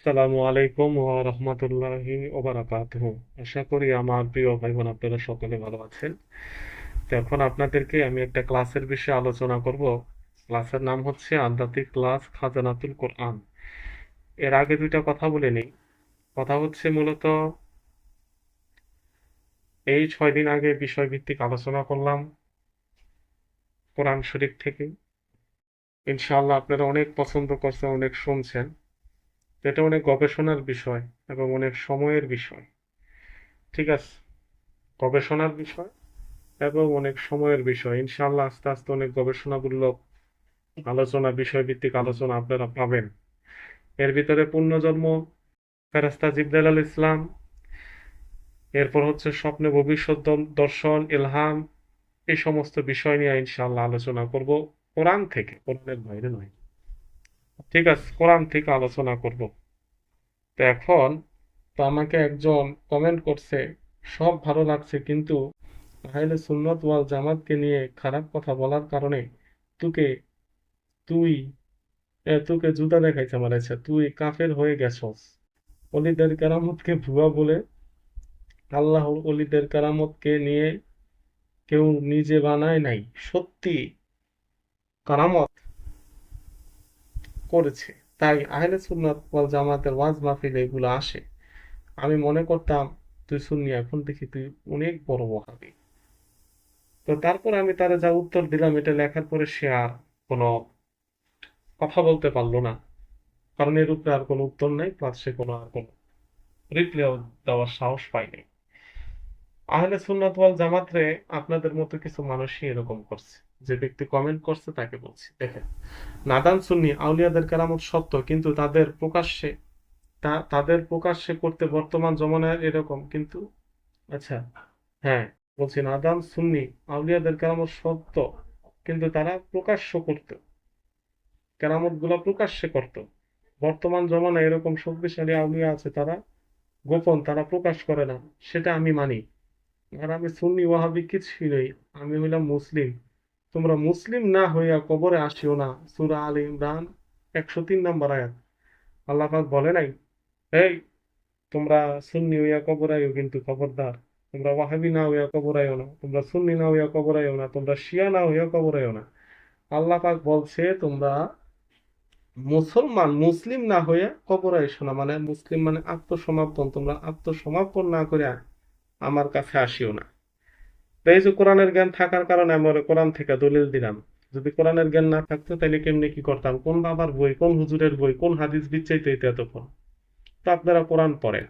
আসসালামু আলাইকুম ওয়া রাহমাতুল্লাহি ওয়া বারাকাতুহু। আশা করি আমার প্রিয় ভাই বোন আপনারা সকলে ভালো আছেন। তো এখন আপনাদেরকে আমি একটা ক্লাসের বিষয়ে আলোচনা করব। ক্লাসের নাম হচ্ছে আধ্যাত্মিক ক্লাস খাজানাতুল কোরআন। এর আগে দুইটা কথা বলে নিই। কথা হচ্ছে মূলত এই ছয় দিন আগে বিষয়ভিত্তিক আলোচনা করলাম কোরআন শরীফ থেকে। ইনশাআল্লাহ আপনারা অনেক পছন্দ করছেন, অনেক শুনছেন। এটা অনেক গবেষণার বিষয় এবং অনেক সময়ের বিষয়। ঠিক আছে? গবেষণার বিষয় এবং অনেক সময়ের বিষয়। ইনশাল্লাহ আস্তে আস্তে অনেক গবেষণামূলক আলোচনা, বিষয়ভিত্তিক আলোচনা আপনারা পাবেন। এর ভিতরে পুণ্যজন্ম ফেরাস্তা জিবরাইল আল ইসলাম এরপর হচ্ছে স্বপ্নে ভবিষ্যৎ দর্শন, ইলহাম, এই সমস্ত বিষয় নিয়ে ইনশাল্লাহ আলোচনা করব। কোরআন থেকে, কোরআনের বাইরে নয়। ঠিক আছে, কোরআন থেকে আলোচনা করব। তো এখন তো আমাকে একজন কমেন্ট করছে, সব ভালো লাগছে, কিন্তু আহলে সুন্নত ওয়াল জামাতকে নিয়ে খারাপ কথা বলার কারণে তুকে, তুই তোকে জুতা দেখাইছে আমার আচ্ছা তুই কাফের হয়ে গেছস। অলিদের কেরামতকে ভুয়া বলে আল্লাহর অলিদের কেরামতকে নিয়ে কেউ নিজে বানায় নাই। সত্যি, কারামত। করেছে। তাই আহলে সুন্নাত ওয়াল জামাতের ওয়াজ মাহফিল এগুলো আসে। আমি মনে করতাম, তুই সুন্নি, এখন দেখি তুই অনেক বড় ওয়াহাবি। তো তারপর আমি তারা যা উত্তর দিলাম, এটা লেখার পরে সে আর কোনো কথা বলতে পারল না। কারণ এর উপরে আর কোনো উত্তর নেই প্লাস সে কোনো আর কোনো রিপ্লাই দেওয়ার সাহস পায়নি আহলে সুন্নাত ওয়াল জামাতরে আপনাদের মতো কিছু মানুষই এরকম করছে। যে ব্যক্তি কমেন্ট করছে তাকে বলছি। দেখেন, নাদান সুন্নি আউলিয়াদের কেরামত সত্য, কিন্তু তাদের প্রকাশ্যে, তা, তাদের প্রকাশ্যে করতে বর্তমান জমানায় এরকম, কিন্তু আচ্ছা হ্যাঁ বলছি নাদান সুন্নি আউলিয়াদের কেরামত সত্য, কিন্তু তারা প্রকাশ্য করত। কেরামতগুলা প্রকাশ্যে করত। বর্তমান জমানায় এরকম শক্তিশালী আউলিয়া আছে, তারা গোপন, তারা প্রকাশ করে না। সেটা আমি মানি। আর আমি সুন্নি ওয়াহাবি কিছুই নই। আমি হইলাম মুসলিম। তোমরা মুসলিম না হইয়া কবরে আসিও না। সুরা আলে ইমরান, একশো তিন নম্বর আয়াত। আল্লাহ বলে নাই, এই, তোমরা সুন্নি হইয়া কবর আইও কিন্তু খবরদার। তোমরা ওয়াহাবি না হইয়া কবর আইও না। তোমরা সুন্নি না হইয়া কবর আইও না। তোমরা শিয়া না হইয়া কবর আইও না। আল্লাহ পাক বলছে, তোমরা মুসলমান, মুসলিম না হইয়া কবর আইসো না। মানে মুসলিম মানে আত্মসমর্পণ তোমরা আত্মসমর্পণ না করে আমার কাছে আসিও না। তো এই যে কোরআনের জ্ঞান থাকার কারণে আমরা কোরআন থেকে দলিল দিলাম। যদি কোরআনের জ্ঞান না থাকতো, তাহলে কেমনি কি করতাম? কোন বাবার বই, কোন হুজুরের বই, কোন হাদিস বিচ্ছাইতে হইতো এতক্ষণ? তো আপনারা কোরআন পড়েন।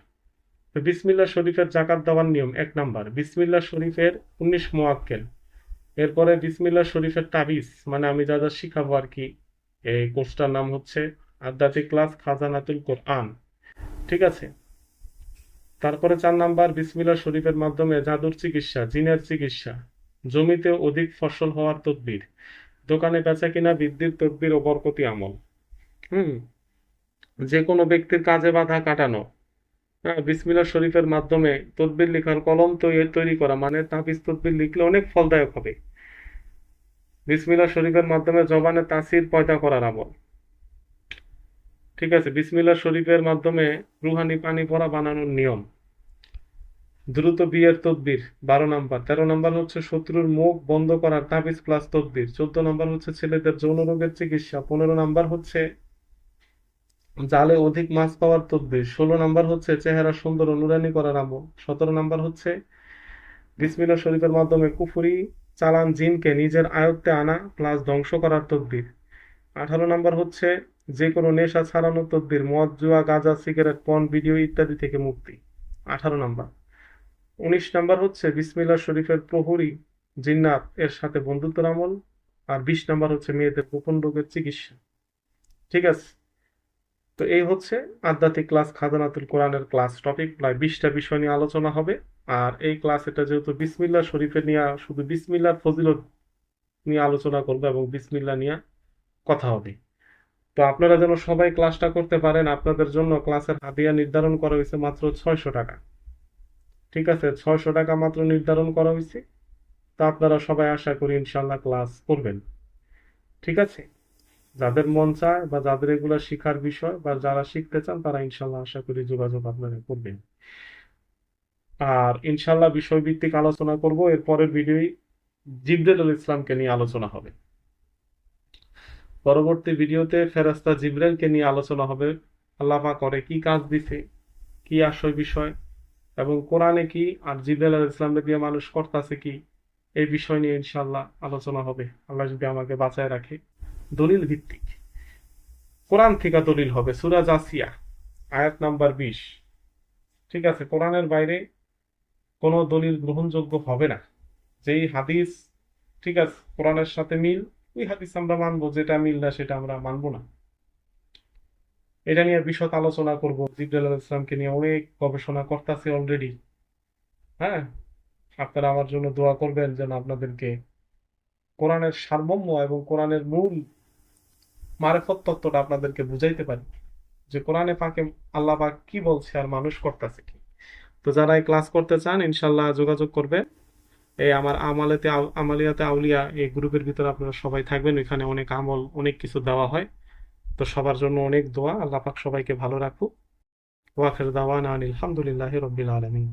তো বিসমিল্লাহ শরীফের জাকাত দেওয়ার নিয়ম এক নাম্বার। বিসমিল্লা শরীফের উনিশ মোয়াক্কেল। এরপরে বিসমিল্লা শরীফের তাবিজ মানে আমি যা যা শিখাবো আর কি, এই কোর্সটার নাম হচ্ছে আধ্যাত্মিক ক্লাস খাজানাতুল কোরআন। ঠিক আছে? তারপরে চার নাম্বার, বিসমিল্লাহ শরীফের মাধ্যমে জাদুর চিকিৎসা, জিনের চিকিৎসা। জমিতে অধিক ফসল হওয়ার তদবির। দোকানে বেচা কিনা বৃদ্ধির তদবির ও বরকতি আমল। হুম যে কোনো ব্যক্তির কাজে বাধা কাটানো। হ্যাঁ বিসমিল্লাহ শরীফের মাধ্যমে তদবির লেখার কলম তৈরি তৈরি করা মানে তাবিজ তদবির লিখলে অনেক ফলদায়ক হবে। বিসমিল্লাহ শরীফের মাধ্যমে জবানে তাসির পয়দা করার আমল। ঠিক আছে, বিসমিল্লাহ শরীফের মাধ্যমে রুহানি পানি পড়া বানানোর নিয়ম। দ্রুত বিয়ের তদবির, বারো নাম্বার। তেরো নাম্বার হচ্ছে শত্রুর মুখ বন্ধ করার তাবিজ প্লাস তদবির। চোদ্দ নাম্বার হচ্ছে ছেলেদের যৌন রোগের চিকিৎসা। পনেরো নাম্বার হচ্ছে জালে অধিক মাছ পাওয়ার তদবির। ষোলো নাম্বার হচ্ছে চেহারা সুন্দর অনুরানী করার আমল। সতেরো নাম্বার হচ্ছে বিসমিল্লাহ শরীফের মাধ্যমে কুফুরি চালান জিনকে নিজের আয়ত্তে আনা প্লাস ধ্বংস করার তদবির। আঠারো নাম্বার হচ্ছে যে কোনো নেশা ছাড়ানো তদবির, মদ, জুয়া, গাঁজা, সিগারেট, পণ, ভিডিও ইত্যাদি থেকে মুক্তি। আঠারো নাম্বার। উনিশ নাম্বার হচ্ছে বিসমিল্লা শরীফের প্রহরী জিন্নাত, এর সাথে বন্ধুত্বের আমল। আর বিশ নাম্বার হচ্ছে মেয়েদের গোপন রোগের চিকিৎসা। ঠিক আছে? তো এই হচ্ছে আধ্যাত্মিক ক্লাস খাজানাতুল কোরআনের ক্লাস টপিক। প্রায় বিশটা বিষয় নিয়ে আলোচনা হবে। আর এই ক্লাস এটা যেহেতু বিসমিল্লা শরীফে নিয়ে, শুধু বিসমিল্লার ফজিলত নিয়ে আলোচনা করব এবং বিসমিল্লা নিয়ে কথা হবে। তো আপনারা যেন সবাই ক্লাসটা করতে পারেন, আপনাদের জন্য ক্লাসের হাদিয়া নির্ধারণ করা হয়েছে মাত্র ছয়শো টাকা। ঠিক আছে, ছয়শো টাকা মাত্র নির্ধারণ করা হয়েছে। তো আপনারা সবাই আশা করি ইনশাল্লাহ ক্লাস করবেন। ঠিক আছে? যাদের মন চায় বা যাদের এগুলো শিখার বিষয় বা যারা শিখতে চান, তারা ইনশাল্লাহ আশা করি যোগাযোগ আপনারা করবেন। আর ইনশাল্লাহ বিষয়ভিত্তিক আলোচনা করব এর পরের জিবরাইল ইসলামকে নিয়ে আলোচনা হবে। পরবর্তী ভিডিওতে ফেরেশতা জিবরাইলকে নিয়ে আলোচনা হবে, আল্লাহ পাক করে কি কাজ দিছে, কি আশয় বিষয়, এবং কোরআনে কি আর জিবরাইল আলাইহিস ইসলামকে দিয়ে মানুষ করতেছে কি, এই বিষয় নিয়ে ইনশাল্লাহ আলোচনা হবে। আল্লাহ যদি আমাকে বাঁচায় রাখে, দলিল ভিত্তিক। কোরআন থেকে দলিল হবে, সূরা জাসিয়া, আয়াত নাম্বার বিশ। ঠিক আছে, কোরআনের বাইরে কোনো দলিল গ্রহণযোগ্য হবে না। যেই হাদিস, ঠিক আছে, কোরআনের সাথে মিল ওই হাদিস আমরা মানবো, যেটা মিল না সেটা আমরা মানবো না। এটা নিয়ে বিশদ আলোচনা করব। জিবরাইল ইসলামকে নিয়ে অনেক গবেষণা করতেছে অলরেডি হ্যাঁ? আপনারা আমার জন্য দোয়া করবেন যেন আপনাদেরকে কোরআনের সারমর্ম এবং কোরআনের মূল মারেফত তত্ত্বটা আপনাদেরকে বুঝাইতে পারি। যে কোরআনে পাকে আল্লাহ পাক কি বলছে আর মানুষ করতেছে কি। তো যারা এই ক্লাস করতে চান ইনশাল্লাহ যোগাযোগ করবেন। এই আমার আমালেতে আমালিয়াতে আউলিয়া এই গ্রুপের ভিতরে আপনারা সবাই থাকবেন। ওইখানে অনেক আমল, অনেক কিছু দেওয়া হয়। তো সবার জন্য অনেক দোয়া। আল্লাহ পাক সবাইকে ভালো রাখুক। ওয়াখির দাওয়ানা আনিল আলহামদুলিল্লাহ রবিল আলামিন।